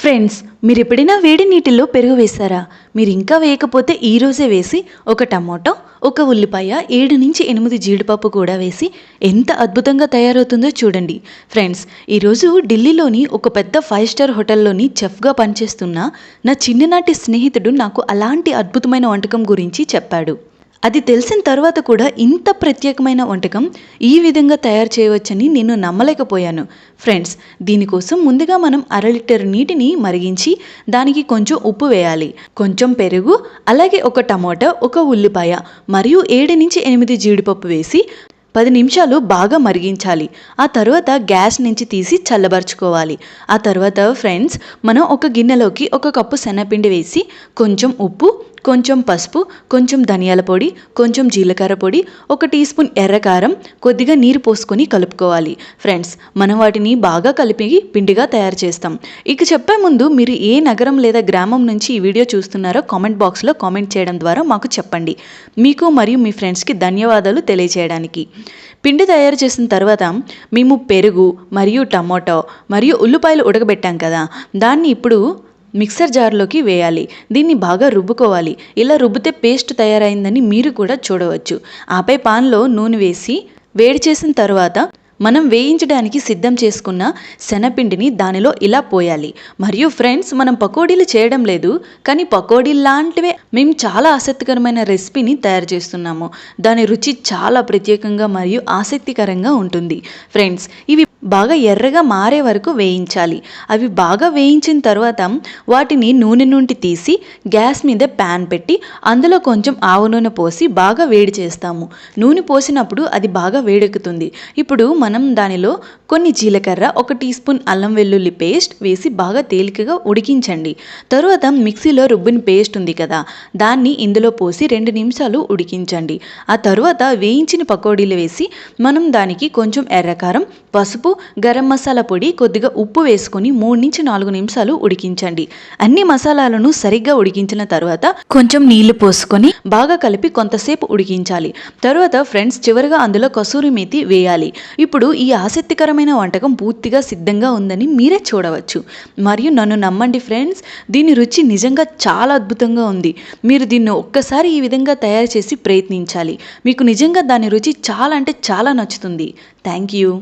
Friends మీరు ఎప్పుడైనా వేడి నీటిలో పెరుగు వేశారా? మీరు ఇంకా వేయకపోతే ఈ రోజే వేసి ఒక టమాటో ఒక ఉల్లిపాయ ఏడు నుంచి ఎనిమిది జీడిపప్పు కూడా వేసి ఎంత అద్భుతంగా తయారవుతుందో చూడండి. ఫ్రెండ్స్ ఈరోజు ఢిల్లీలోని ఒక పెద్ద ఫైవ్ స్టార్ హోటల్లోని చెఫ్గా పనిచేస్తున్న నా చిన్ననాటి స్నేహితుడు నాకు అలాంటి అద్భుతమైన వంటకం గురించి చెప్పాడు. అది తెలిసిన తర్వాత కూడా ఇంత ప్రత్యేకమైన వంటకం ఈ విధంగా తయారు చేయవచ్చని నేను నమ్మలేకపోయాను. ఫ్రెండ్స్ దీనికోసం ముందుగా మనం అర లీటర్ నీటిని మరిగించి దానికి కొంచెం ఉప్పు వేయాలి. కొంచెం పెరుగు అలాగే ఒక టమోటా ఒక ఉల్లిపాయ మరియు ఏడు నుంచి ఎనిమిది జీడిపప్పు వేసి పది నిమిషాలు బాగా మరిగించాలి. ఆ తర్వాత గ్యాస్ నుంచి తీసి చల్లబరుచుకోవాలి. ఆ తర్వాత ఫ్రెండ్స్ మనం ఒక గిన్నెలోకి ఒక కప్పు శనగపిండి వేసి కొంచెం ఉప్పు కొంచెం పసుపు కొంచెం ధనియాల పొడి కొంచెం జీలకర్ర పొడి ఒక టీ స్పూన్ ఎర్రకారం కొద్దిగా నీరు పోసుకొని కలుపుకోవాలి. ఫ్రెండ్స్ మనం వాటిని బాగా కలిపి పిండిగా తయారు చేస్తాం. ఇక చెప్పే ముందు మీరు ఏ నగరం లేదా గ్రామం నుంచి ఈ వీడియో చూస్తున్నారో కామెంట్ బాక్స్లో కామెంట్ చేయడం ద్వారా మాకు చెప్పండి. మీకు మరియు మీ ఫ్రెండ్స్కి ధన్యవాదాలు తెలియజేయడానికి పిండి తయారు చేసిన తర్వాత మేము పెరుగు మరియు టమాటో మరియు ఉల్లిపాయలు ఉడకబెట్టాం కదా. దాన్ని ఇప్పుడు మిక్సర్ జార్లోకి వేయాలి. దీన్ని బాగా రుబ్బుకోవాలి. ఇలా రుబ్బితే పేస్ట్ తయారైందని మీరు కూడా చూడవచ్చు. ఆపై పాన్లో నూనె వేసి వేడి చేసిన తర్వాత మనం వేయించడానికి సిద్ధం చేసుకున్న శనపిండిని దానిలో ఇలా పోయాలి. మరియు ఫ్రెండ్స్ మనం పకోడీలు చేయడం లేదు కానీ పకోడీ లాంటివే మేము చాలా ఆసక్తికరమైన రెసిపీని తయారు చేస్తున్నాము. దాని రుచి చాలా ప్రత్యేకంగా మరియు ఆసక్తికరంగా ఉంటుంది. ఫ్రెండ్స్ ఇవి బాగా ఎర్రగా మారే వరకు వేయించాలి. అవి బాగా వేయించిన తర్వాత వాటిని నూనె నుండి తీసి గ్యాస్ మీద ప్యాన్ పెట్టి అందులో కొంచెం ఆవు నూనె పోసి బాగా వేడి చేస్తాము. నూనె పోసినప్పుడు అది బాగా వేడెక్కుతుంది. ఇప్పుడు మనం మనం దానిలో కొన్ని జీలకర్ర ఒక టీ స్పూన్ అల్లం వెల్లుల్లి పేస్ట్ వేసి బాగా తేలికగా ఉడికించండి. తరువాత మిక్సీలో రుబ్బిన పేస్ట్ ఉంది కదా దాన్ని ఇందులో పోసి రెండు నిమిషాలు ఉడికించండి. ఆ తరువాత వేయించిన పకోడీలు వేసి మనం దానికి కొంచెం ఎర్రకారం పసుపు గరం మసాలా పొడి కొద్దిగా ఉప్పు వేసుకొని మూడు నుంచి నాలుగు నిమిషాలు ఉడికించండి. అన్ని మసాలాలను సరిగ్గా ఉడికించిన తర్వాత కొంచెం నీళ్ళు పోసుకొని బాగా కలిపి కొంతసేపు ఉడికించాలి. తర్వాత ఫ్రెండ్స్ చివరిగా అందులో కసూరి మేతి వేయాలి. ఇప్పుడు ఈ ఆసక్తికరమైన వంటకం పూర్తిగా సిద్ధంగా ఉందని మీరే చూడవచ్చు. మరియు నన్ను నమ్మండి ఫ్రెండ్స్ దీని రుచి నిజంగా చాలా అద్భుతంగా ఉంది. మీరు దీన్ని ఒక్కసారి ఈ విధంగా తయారు చేసి ప్రయత్నించాలి. మీకు నిజంగా దాని రుచి చాలా అంటే చాలా నచ్చుతుంది. Thank you.